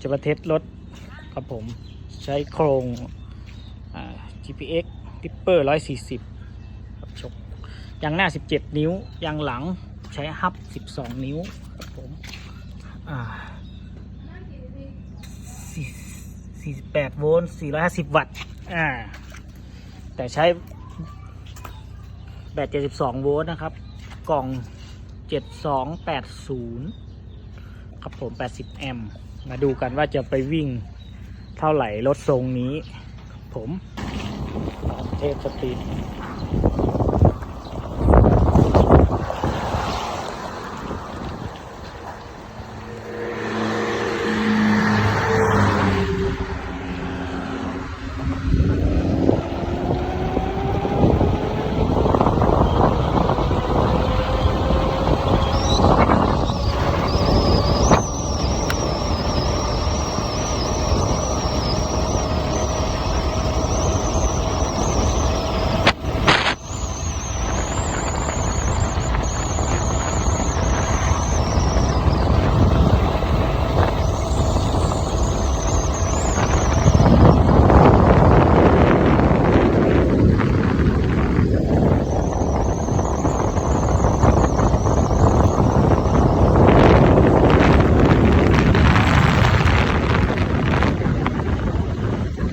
จะมาเทสรถครับผมใช้โครงอ่า GPX Tipper 140ครับชกยางหน้า 17 นิ้วยางหลังใช้ฮับ 12 นิ้วครับผมอ่าสี่48 โวลต์ 450 วัตต์อ่าแต่ใช้แบต72 โวลต์นะครับ กล่อง 7280 ครับผม 80 แอมป์ มาดูกันว่าจะไปวิ่งเท่าไหร่รถทรงนี้ ผมเทพสปีด